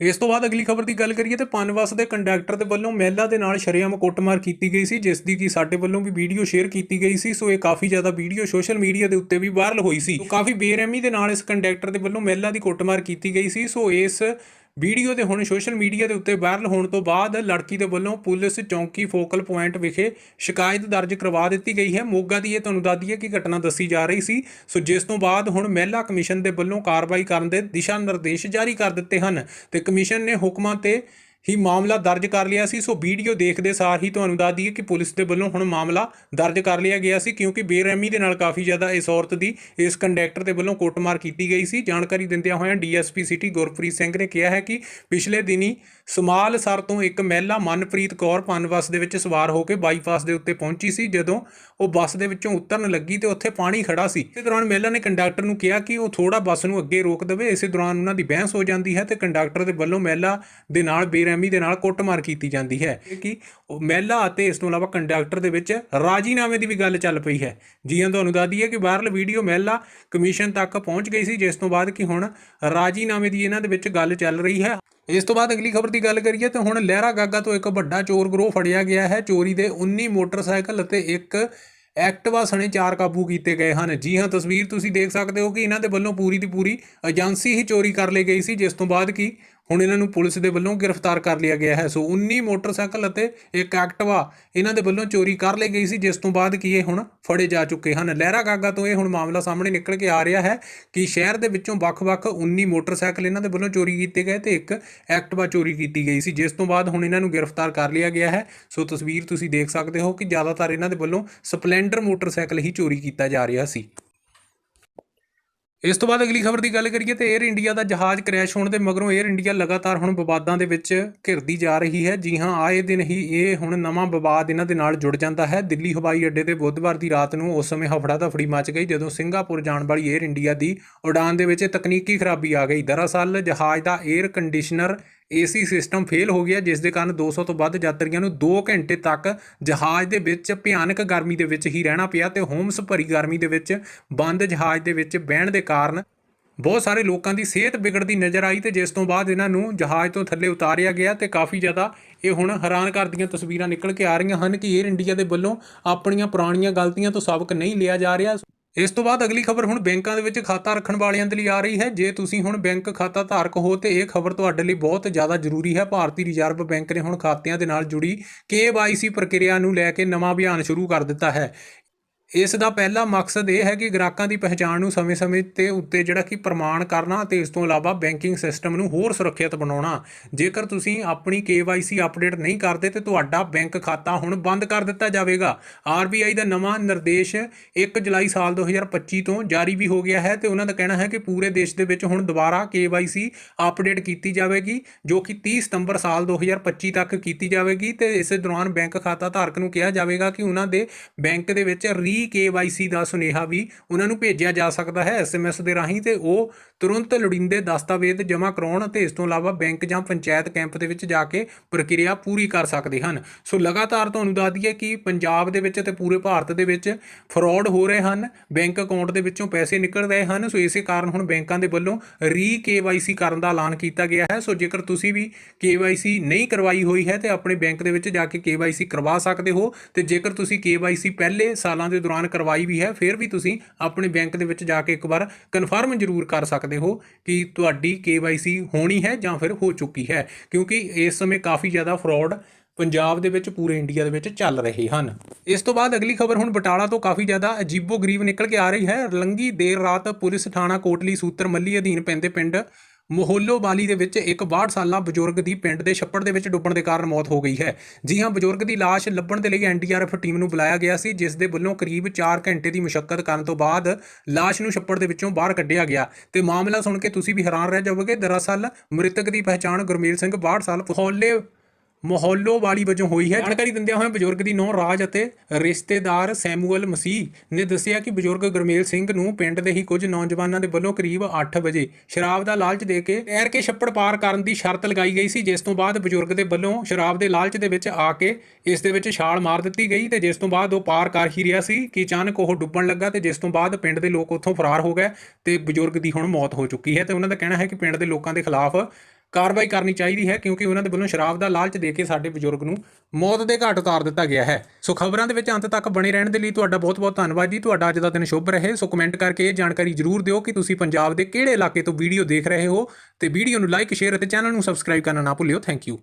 [SPEAKER 1] ਇਸ ਤੋਂ ਬਾਅਦ ਅਗਲੀ ਖਬਰ ਦੀ ਗੱਲ ਕਰੀਏ ਤੇ ਪਨਬਸ ਦੇ ਕੰਡਕਟਰ ਦੇ ਵੱਲੋਂ ਮਹਿਲਾ ਦੇ ਨਾਲ ਸ਼ਰੇਆਮ ਕੁੱਟਮਾਰ ਕੀਤੀ ਗਈ ਸੀ, ਜਿਸ ਦੀ ਕਿ ਸਾਡੇ ਵੱਲੋਂ ਵੀ ਵੀਡੀਓ ਸ਼ੇਅਰ ਕੀਤੀ ਗਈ ਸੀ। ਸੋ ਇਹ ਕਾਫੀ ਜ਼ਿਆਦਾ ਵੀਡੀਓ ਸੋਸ਼ਲ ਮੀਡੀਆ ਦੇ ਉੱਤੇ ਵੀ ਵਾਇਰਲ ਹੋਈ ਸੀ ਕਾਫੀ ਬੇਰਹਿਮੀ ਦੇ ਨਾਲ ਇਸ ਕੰਡਕਟਰ ਦੇ ਵੱਲੋਂ ਮਹਿਲਾ ਦੀ ਕੁੱਟਮਾਰ ਕੀਤੀ ਗਈ ਸੀ। ਸੋ ਇਸ ਵੀਡੀਓ ਦੇ ਹੁਣ ਸੋਸ਼ਲ ਮੀਡੀਆ ਦੇ ਉੱਤੇ ਵਾਇਰਲ ਹੋਣ ਤੋਂ ਬਾਅਦ ਲੜਕੀ ਦੇ ਵੱਲੋਂ ਪੁਲਿਸ ਚੌਂਕੀ ਫੋਕਲ ਪੁਆਇੰਟ ਵਿਖੇ ਸ਼ਿਕਾਇਤ ਦਰਜ ਕਰਵਾ ਦਿੱਤੀ ਗਈ ਹੈ। ਮੋਗਾ ਦੀ ਇਹ ਤੁਹਾਨੂੰ ਦੱਸ ਦਈਏ ਕਿ ਘਟਨਾ ਦੱਸੀ ਜਾ ਰਹੀ ਸੀ। ਸੋ ਜਿਸ ਤੋਂ ਬਾਅਦ ਹੁਣ ਮਹਿਲਾ ਕਮਿਸ਼ਨ ਦੇ ਵੱਲੋਂ ਕਾਰਵਾਈ ਕਰਨ ਦੇ ਦਿਸ਼ਾ ਨਿਰਦੇਸ਼ ਜਾਰੀ ਕਰ ਦਿੱਤੇ ਹਨ ਤੇ ਕਮਿਸ਼ਨ ਨੇ ਹੁਕਮਾਂ ਤੇ ਹੀ ਮਾਮਲਾ ਦਰਜ ਕਰ ਲਿਆ ਸੀ। ਸੋ ਵੀਡੀਓ ਦੇਖਦੇ ਸਾਰ ਹੀ ਤੁਹਾਨੂੰ ਦੱਸ ਦਈਏ ਕਿ ਪੁਲਿਸ ਦੇ ਵੱਲੋਂ ਹੁਣ ਮਾਮਲਾ ਦਰਜ ਕਰ ਲਿਆ ਗਿਆ ਸੀ ਕਿਉਂਕਿ ਬੇਰਹਿਮੀ ਦੇ ਨਾਲ ਕਾਫੀ ਜ਼ਿਆਦਾ ਇਸ ਔਰਤ ਦੀ ਇਸ ਕੰਡਕਟਰ ਦੇ ਵੱਲੋਂ ਕੁੱਟਮਾਰ ਕੀਤੀ ਗਈ ਸੀ। ਜਾਣਕਾਰੀ ਦਿੰਦਿਆਂ ਹੋਇਆਂ ਡੀਐਸਪੀ ਸਿਟੀ ਗੁਰਪ੍ਰੀਤ ਸਿੰਘ ਨੇ ਕਿਹਾ ਹੈ ਕਿ ਪਿਛਲੇ ਦਿਨੀ ਸਮਾਲ ਸਰ ਤੋਂ ਇੱਕ ਮਹਿਲਾ ਮਨਪ੍ਰੀਤ ਕੌਰ ਪਨਬਸ ਦੇ ਵਿੱਚ ਸਵਾਰ ਹੋ ਕੇ ਬਾਈਪਾਸ ਦੇ ਉੱਤੇ ਪਹੁੰਚੀ ਸੀ। ਜਦੋਂ ਉਹ ਬੱਸ ਦੇ ਵਿੱਚੋਂ ਉਤਰਨ ਲੱਗੀ ਤੇ ਉੱਥੇ ਪਾਣੀ ਖੜਾ ਸੀ। ਇਸ ਦੌਰਾਨ ਮਹਿਲਾ ਨੇ ਕੰਡਕਟਰ ਨੂੰ ਕਿਹਾ ਕਿ ਉਹ ਥੋੜਾ ਬੱਸ ਨੂੰ ਅੱਗੇ ਰੋਕ ਦੇਵੇ। ਇਸੇ ਦੌਰਾਨ ਉਹਨਾਂ ਦੀ ਬਹਿਸ ਹੋ ਜਾਂਦੀ ਹੈ ਤੇ ਕੰਡਕਟਰ ਦੇ ਵੱਲੋਂ ਮਹਿਲਾ ਦੇ ਨਾਲ ਬੇਰ ਬੇਰਹਿਮੀ ਦੇ ਨਾਲ ਕੁੱਟਮਾਰ ਕੀਤੀ ਜਾਂਦੀ ਹੈ ਕਿ ਮਹਿਲਾ ਅਤੇ ਇਸ ਤੋਂ ਇਲਾਵਾ ਕੰਡਕਟਰ ਦੇ ਵਿੱਚ ਰਾਜੀਨਾਮੇ ਦੀ ਵੀ ਗੱਲ ਚੱਲ ਪਈ ਹੈ। ਜੀ ਤੁਹਾਨੂੰ ਦੱਸ ਦਈਏ ਕਿ ਵਾਇਰਲ ਵੀਡੀਓ ਮਹਿਲਾ ਕਮਿਸ਼ਨ ਤੱਕ ਪਹੁੰਚ ਗਈ ਸੀ, ਜਿਸ ਤੋਂ ਬਾਅਦ ਕਿ ਹੁਣ ਰਾਜੀਨਾਮੇ ਦੀ ਇਹਨਾਂ ਦੇ ਵਿੱਚ ਗੱਲ ਚੱਲ ਰਹੀ ਹੈ। ਇਸ ਤੋਂ ਬਾਅਦ ਅਗਲੀ ਖਬਰ ਦੀ ਗੱਲ ਕਰੀਏ ਤਾਂ ਹੁਣ ਲਹਿਰਾ ਗਾਗਾ ਤੋਂ ਇੱਕ ਵੱਡਾ ਚੋਰ ਗਰੋਹ ਫੜਿਆ ਗਿਆ ਹੈ। ਚੋਰੀ ਦੇ 19 ਮੋਟਰਸਾਈਕਲ ਅਤੇ ਇੱਕ ਐਕਟਿਵਾ ਸਣੇ ਚਾਰ ਕਾਬੂ ਕੀਤੇ ਗਏ ਹਨ। ਜੀ ਹਾਂ, ਤਸਵੀਰ ਤੁਸੀਂ ਦੇਖ ਸਕਦੇ ਹੋ ਕਿ ਇਹਨਾਂ ਦੇ ਵੱਲੋਂ ਪੂਰੀ ਦੀ ਪੂਰੀ ਏਜੰਸੀ ਹੀ ਚੋਰੀ ਕਰ ਲਈ ਗਈ ਸੀ, ਜਿਸ ਤੋਂ ਬਾਅਦ ਕਿ ਹੁਣ ਇਹਨਾਂ ਨੂੰ ਪੁਲਿਸ ਦੇ ਵੱਲੋਂ ਗ੍ਰਿਫਤਾਰ ਕਰ ਲਿਆ ਗਿਆ ਹੈ। ਸੋ 19 ਮੋਟਰਸਾਈਕਲ ਅਤੇ ਇੱਕ ਐਕਟਿਵਾ ਇਹਨਾਂ ਦੇ ਵੱਲੋਂ ਚੋਰੀ ਕਰ ਲਈ ਗਈ ਸੀ, ਜਿਸ ਤੋਂ ਬਾਅਦ ਕਿ ਇਹ ਹੁਣ ਫੜੇ ਜਾ ਚੁੱਕੇ ਹਨ। ਲਹਿਰਾ ਗਾਗਾ ਤੋਂ ਇਹ ਹੁਣ ਮਾਮਲਾ ਸਾਹਮਣੇ ਨਿਕਲ ਕੇ ਆ ਰਿਹਾ ਹੈ ਕਿ ਸ਼ਹਿਰ ਦੇ ਵਿੱਚੋਂ ਵੱਖ-ਵੱਖ 19 ਮੋਟਰਸਾਈਕਲ ਇਹਨਾਂ ਦੇ ਵੱਲੋਂ ਚੋਰੀ ਕੀਤੇ ਗਏ ਤੇ ਇੱਕ ਐਕਟਿਵਾ ਚੋਰੀ ਕੀਤੀ ਗਈ ਸੀ, ਜਿਸ ਤੋਂ ਬਾਅਦ ਹੁਣ ਇਹਨਾਂ ਨੂੰ ਗ੍ਰਿਫਤਾਰ ਕਰ ਲਿਆ ਗਿਆ ਹੈ। ਸੋ ਤਸਵੀਰ ਤੁਸੀਂ ਦੇਖ ਸਕਦੇ ਹੋ ਕਿ ਜ਼ਿਆਦਾਤਰ ਇਹਨਾਂ ਦੇ ਵੱਲੋਂ ਸਪਲੈਂਡਰ ਮੋਟਰਸਾਈਕਲ ਹੀ ਚੋਰੀ ਕੀਤਾ ਜਾ ਰਿਹਾ ਸੀ। ਇਸ ਤੋਂ ਬਾਅਦ ਅਗਲੀ ਖਬਰ ਦੀ ਗੱਲ ਕਰੀਏ ਤੇ 에ਅਰ ਇੰਡੀਆ ਦਾ ਜਹਾਜ਼ ਕ੍ਰੈਸ਼ ਹੋਣ ਦੇ ਮਗਰੋਂ 에ਅਰ ਇੰਡੀਆ ਲਗਾਤਾਰ ਹੁਣ ਵਿਵਾਦਾਂ ਦੇ ਵਿੱਚ ਘਿਰਦੀ ਜਾ ਰਹੀ ਹੈ। ਜੀ ਹਾਂ, ਆਏ ਦਿਨ ਹੀ ਇਹ ਹੁਣ ਨਵਾਂ ਵਿਵਾਦ ਇਹਨਾਂ ਦੇ ਨਾਲ ਜੁੜ ਜਾਂਦਾ ਹੈ। ਦਿੱਲੀ ਹਵਾਈ ਅੱਡੇ ਤੇ ਬੁੱਧਵਾਰ ਦੀ ਰਾਤ ਨੂੰ ਉਸ ਸਮੇਂ ਹਫੜਾ ਦਫੜੀ ਮਚ ਗਈ ਜਦੋਂ ਸਿੰਗਾਪੁਰ ਜਾਣ ਵਾਲੀ 에ਅਰ ਇੰਡੀਆ ਦੀ ਉਡਾਨ ਦੇ ਵਿੱਚ ਤਕਨੀਕੀ ਖਰਾਬੀ ਆ ਗਈ। ਦਰਅਸਲ ਜਹਾਜ਼ ਦਾ air conditioner AC system fail ਹੋ ਗਿਆ ਜਿਸ ਦੇ ਕਾਰਨ 200 ਤੋਂ ਵੱਧ ਯਾਤਰੀਆਂ ਨੂੰ 2 ਘੰਟੇ ਤੱਕ ਜਹਾਜ਼ ਦੇ ਵਿੱਚ ਭਿਆਨਕ ਗਰਮੀ ਦੇ ਵਿੱਚ ਹੀ ਰਹਿਣਾ ਪਿਆ ਤੇ ਹੋਮਸ ਭਰੀ ਗਰਮੀ ਦੇ ਵਿੱਚ ਬੰਦ ਜਹਾਜ਼ ਦੇ ਵਿੱਚ ਬਹਿਣ ਦੇ ਕਾਰਨ ਬਹੁਤ ਸਾਰੇ ਲੋਕਾਂ ਦੀ ਸਿਹਤ ਵਿਗੜਦੀ ਨਜ਼ਰ ਆਈ ਤੇ ਜਿਸ ਤੋਂ ਬਾਅਦ ਇਹਨਾਂ ਨੂੰ ਜਹਾਜ਼ ਤੋਂ ਥੱਲੇ ਉਤਾਰਿਆ ਗਿਆ ਤੇ ਕਾਫੀ ਜ਼ਿਆਦਾ ਇਹ ਹੁਣ ਹੈਰਾਨ ਕਰਦੀਆਂ ਤਸਵੀਰਾਂ ਨਿਕਲ ਕੇ ਆ ਰਹੀਆਂ ਹਨ ਕਿ 에ਅਰ ਇੰਡੀਆ ਦੇ ਵੱਲੋਂ ਆਪਣੀਆਂ ਪੁਰਾਣੀਆਂ ਗਲਤੀਆਂ ਤੋਂ ਸਬਕ ਨਹੀਂ ਲਿਆ ਜਾ ਰਿਹਾ। ਇਸ ਤੋਂ ਬਾਅਦ ਅਗਲੀ ਖਬਰ ਹੁਣ ਬੈਂਕਾਂ ਦੇ ਵਿੱਚ ਖਾਤਾ ਰੱਖਣ ਵਾਲਿਆਂ ਦੇ ਲਈ ਆ ਰਹੀ ਹੈ। ਜੇ ਤੁਸੀਂ ਹੁਣ ਬੈਂਕ ਖਾਤਾ ਧਾਰਕ ਹੋ, ਤੇ ਇਹ ਖਬਰ ਤੁਹਾਡੇ ਲਈ ਬਹੁਤ ਜ਼ਿਆਦਾ ਜ਼ਰੂਰੀ ਹੈ। ਭਾਰਤੀ ਰਿਜ਼ਰਵ ਬੈਂਕ ਨੇ ਹੁਣ ਖਾਤਿਆਂ ਦੇ ਨਾਲ ਜੁੜੀ KYC ਪ੍ਰਕਿਰਿਆ ਨੂੰ ਲੈ ਕੇ ਨਵਾਂ ਅਭਿਆਨ ਸ਼ੁਰੂ ਕਰ ਦਿੱਤਾ ਹੈ। ਇਸ ਦਾ ਪਹਿਲਾ ਮਕਸਦ ਇਹ ਹੈ ਕਿ ਗ੍ਰਾਹਕਾਂ ਦੀ ਪਹਿਚਾਣ ਨੂੰ ਸਮੇਂ-ਸਮੇਂ ਤੇ ਉੱਤੇ ਜਿਹੜਾ ਕਿ ਪ੍ਰਮਾਣ ਕਰਨਾ ਤੇ ਇਸ ਤੋਂ ਇਲਾਵਾ ਬੈਂਕਿੰਗ ਸਿਸਟਮ ਨੂੰ ਹੋਰ ਸੁਰੱਖਿਅਤ ਬਣਾਉਣਾ। ਜੇਕਰ ਤੁਸੀਂ ਆਪਣੀ KYC ਅਪਡੇਟ ਨਹੀਂ ਕਰਦੇ ਤੇ ਤੁਹਾਡਾ ਬੈਂਕ ਖਾਤਾ ਹੁਣ ਬੰਦ ਕਰ ਦਿੱਤਾ ਜਾਵੇਗਾ। RBI ਦਾ ਨਵਾਂ ਨਿਰਦੇਸ਼ 1 ਜੁਲਾਈ ਸਾਲ 2025 ਤੋਂ ਜਾਰੀ ਵੀ ਹੋ ਗਿਆ ਹੈ ਤੇ ਉਹਨਾਂ ਦਾ ਕਹਿਣਾ ਹੈ ਕਿ ਪੂਰੇ ਦੇਸ਼ ਦੇ ਵਿੱਚ ਹੁਣ ਦੁਬਾਰਾ KYC ਅਪਡੇਟ ਕੀਤੀ ਜਾਵੇਗੀ, ਜੋ ਕਿ 30 ਸਤੰਬਰ ਸਾਲ 2025 ਤੱਕ ਕੀਤੀ ਜਾਵੇਗੀ ਤੇ ਇਸ ਦੌਰਾਨ ਬੈਂਕ ਖਾਤਾ ਧਾਰਕ ਨੂੰ ਕਿਹਾ ਜਾਵੇਗਾ ਕਿ ਉਹਨਾਂ ਦੇ ਬੈਂਕ ਦੇ ਵਿੱਚ ਰੀ KYC ਦਾ ਸੁਨੇਹਾ ਵੀ ਉਹਨਾਂ ਨੂੰ ਭੇਜਿਆ ਜਾ ਸਕਦਾ ਹੈ। SMS ਦੇ ਰਾਹੀਂ ਤੇ ਉਹ ਤੁਰੰਤ ਲੋੜੀਂਦੇ ਦਸਤਾਵੇਜ਼ ਜਮ੍ਹਾਂ ਕਰਾਉਣ ਅਤੇ ਇਸ ਤੋਂ ਇਲਾਵਾ ਬੈਂਕ ਜਾਂ ਪੰਚਾਇਤ ਕੈਂਪ ਦੇ ਵਿੱਚ ਜਾ ਕੇ ਪ੍ਰਕਿਰਿਆ ਪੂਰੀ ਕਰ ਸਕਦੇ ਹਨ। ਸੋ ਲਗਾਤਾਰ ਤੁਹਾਨੂੰ ਦੱਸ ਦਈਏ ਕਿ ਪੰਜਾਬ ਦੇ ਵਿੱਚ ਤੇ ਪੂਰੇ ਭਾਰਤ ਦੇ ਵਿੱਚ ਫਰਾਡ ਹੋ ਰਹੇ ਹਨ। ਬੈਂਕ ਅਕਾਊਂਟ ਦੇ ਵਿੱਚੋਂ ਪੈਸੇ ਨਿਕਲ ਰਹੇ ਹਨ। ਸੋ ਇਸੇ ਕਾਰਨ ਹੁਣ ਬੈਂਕਾਂ ਦੇ ਵੱਲੋਂ ਰੀ KYC ਕਰਨ ਦਾ ਐਲਾਨ ਕੀਤਾ ਗਿਆ ਹੈ। ਸੋ ਜੇਕਰ ਤੁਸੀਂ ਵੀ KYC ਨਹੀਂ ਕਰਵਾਈ ਹੋਈ ਹੈ ਤੇ ਆਪਣੇ ਬੈਂਕ ਦੇ ਵਿੱਚ ਜਾ ਕੇ KYC ਕਰਵਾ ਸਕਦੇ ਹੋ। ਤੇ ਜੇਕਰ ਤੁਸੀਂ KYC ਪਹਿਲੇ ਸਾਲਾਂ ਦੇ ਦੌਰਾਨ ਕਰਵਾਈ ਵੀ ਹੈ, ਫਿਰ ਵੀ ਤੁਸੀਂ ਆਪਣੇ ਬੈਂਕ ਦੇ ਵਿੱਚ ਜਾ ਕੇ ਇੱਕ ਵਾਰ ਕਨਫਰਮ ਜ਼ਰੂਰ ਕਰ ਸਕਦੇ ਹੋ ਕਿ ਤੁਹਾਡੀ KYC ਹੋਣੀ ਹੈ ਜਾਂ ਫਿਰ ਹੋ ਚੁੱਕੀ ਹੈ, ਕਿਉਂਕਿ ਇਸ ਸਮੇਂ ਕਾਫੀ ਜ਼ਿਆਦਾ ਫਰਾਡ ਪੰਜਾਬ ਦੇ ਵਿੱਚ, ਪੂਰੇ ਇੰਡੀਆ ਦੇ ਵਿੱਚ ਚੱਲ ਰਹੇ ਹਨ। ਇਸ ਤੋਂ ਬਾਅਦ ਅਗਲੀ ਖਬਰ ਹੁਣ ਬਟਾਲਾ ਤੋਂ ਕਾਫੀ ਜ਼ਿਆਦਾ ਅਜੀਬੋ-ਗਰੀਬ ਨਿਕਲ ਕੇ ਆ ਰਹੀ ਹੈ। ਲੰਗੀ ਦੇਰ ਰਾਤ ਪੁਲਿਸ ਥਾਣਾ ਕੋਟਲੀ ਸੂਤਰ ਮੱਲੀ ਅਧੀਨ ਪੈਂਦੇ ਪਿੰਡ ਮੋਹੱਲੋ ਬਾਲੀ ਦੇ ਵਿੱਚ ਇੱਕ 62 ਸਾਲਾ ਬਜ਼ੁਰਗ ਦੀ ਪਿੰਡ ਦੇ ਛੱਪੜ ਦੇ ਵਿੱਚ ਡੁੱਬਣ ਦੇ ਕਾਰਨ ਮੌਤ ਹੋ ਗਈ ਹੈ। ਜੀ ਹਾਂ ਬਜ਼ੁਰਗ ਦੀ ਲਾਸ਼ ਲੱਭਣ ਦੇ ਲਈ ਐਨਡੀਆਰਐਫ ਟੀਮ ਨੂੰ ਬੁਲਾਇਆ ਗਿਆ ਸੀ, ਜਿਸ ਦੇ ਵੱਲੋਂ ਕਰੀਬ 4 ਘੰਟੇ ਦੀ ਮੁਸ਼ਕਲ ਕਰਨ ਤੋਂ ਬਾਅਦ ਲਾਸ਼ ਨੂੰ ਛੱਪੜ ਦੇ ਵਿੱਚੋਂ ਬਾਹਰ ਕੱਢਿਆ ਗਿਆ। ਤੇ ਮਾਮਲਾ ਸੁਣ ਕੇ ਤੁਸੀਂ ਵੀ ਹੈਰਾਨ ਰਹਿ ਜਾਵੋਗੇ। ਦਰਅਸਲ ਮ੍ਰਿਤਕ ਦੀ ਪਛਾਣ ਗੁਰਮੀਤ ਸਿੰਘ 62 ਸਾਲ ਪਹੌਲੇ ਵਾਲੀ ਵਜੋਂ ਹੋਈ ਹੈ। ਜਾਣਕਾਰੀ ਦਿੰਦਿਆਂ ਹੋਏ ਬਜ਼ੁਰਗ ਦੀ ਨੌ ਰਾਜ ਅਤੇ ਰਿਸ਼ਤੇਦਾਰ ਸੈਮੂਅਲ ਮਸੀਹ ਨੇ ਦੱਸਿਆ ਕਿ ਬਜ਼ੁਰਗ ਗੁਰਮੇਲ ਸਿੰਘ ਨੂੰ ਪਿੰਡ ਦੇ ਹੀ ਕੁਝ ਨੌਜਵਾਨਾਂ ਦੇ ਵੱਲੋਂ ਕਰੀਬ 8 ਵਜੇ ਸ਼ਰਾਬ ਦਾ ਲਾਲਚ ਦੇ ਕੇ ਤੈਰ ਕੇ ਛੱਪੜ ਪਾਰ ਕਰਨ ਦੀ ਸ਼ਰਤ ਲਗਾਈ ਗਈ ਸੀ, ਜਿਸ ਤੋਂ ਬਾਅਦ ਬਜ਼ੁਰਗ ਦੇ ਵੱਲੋਂ ਸ਼ਰਾਬ ਦੇ ਲਾਲਚ ਦੇ ਵਿੱਚ ਆ ਕੇ ਇਸ ਦੇ ਵਿੱਚ ਛਾਲ ਮਾਰ ਦਿੱਤੀ ਗਈ ਤੇ ਜਿਸ ਤੋਂ ਬਾਅਦ ਉਹ ਪਾਰ ਕਰ ਹੀ ਰਿਹਾ ਸੀ ਕਿ ਅਚਾਨਕ ਉਹ ਡੁੱਬਣ ਲੱਗਾ ਤੇ ਜਿਸ ਤੋਂ ਬਾਅਦ ਪਿੰਡ ਦੇ ਲੋਕ ਉੱਥੋਂ ਫਰਾਰ ਹੋ ਗਏ ਤੇ ਬਜ਼ੁਰਗ ਦੀ ਹੁਣ ਮੌਤ ਹੋ ਚੁੱਕੀ ਹੈ ਤੇ ਉਹਨਾਂ ਦਾ ਕਹਿਣਾ ਹੈ ਕਿ ਪਿੰਡ ਦੇ ਲੋਕਾਂ ਦੇ ਖਿਲਾਫ ਕਾਰਵਾਈ ਕਰਨੀ ਚਾਹੀਦੀ ਹੈ ਕਿਉਂਕਿ ਉਹਨਾਂ ਦੇ ਵੱਲੋਂ ਸ਼ਰਾਬ ਦਾ ਲਾਲਚ ਦੇ ਕੇ ਸਾਡੇ ਬਜ਼ੁਰਗ ਨੂੰ ਮੌਤ ਦੇ ਘਾਟ ਉਤਾਰ ਦਿੱਤਾ ਗਿਆ ਹੈ। ਸੋ ਖਬਰਾਂ ਦੇ ਵਿੱਚ ਅੰਤ ਤੱਕ ਬਣੇ ਰਹਿਣ ਦੇ ਲਈ ਤੁਹਾਡਾ ਬਹੁਤ-ਬਹੁਤ ਧੰਨਵਾਦ ਜੀ। ਤੁਹਾਡਾ ਅੱਜ ਦਾ ਦਿਨ ਸ਼ੁਭ ਰਹੇ। ਸੋ ਕਮੈਂਟ ਕਰਕੇ ਇਹ ਜਾਣਕਾਰੀ ਜ਼ਰੂਰ ਦਿਓ ਕਿ ਤੁਸੀਂ ਪੰਜਾਬ ਦੇ ਕਿਹੜੇ ਇਲਾਕੇ ਤੋਂ ਵੀਡੀਓ ਦੇਖ ਰਹੇ ਹੋ। ਤੇ ਵੀਡੀਓ ਨੂੰ ਲਾਈਕ ਸ਼ੇਅਰ ਅਤੇ ਚੈਨਲ ਨੂੰ ਸਬਸਕ੍ਰਾਈਬ ਕਰਨਾ ਨਾ ਭੁੱਲਿਓ। Thank you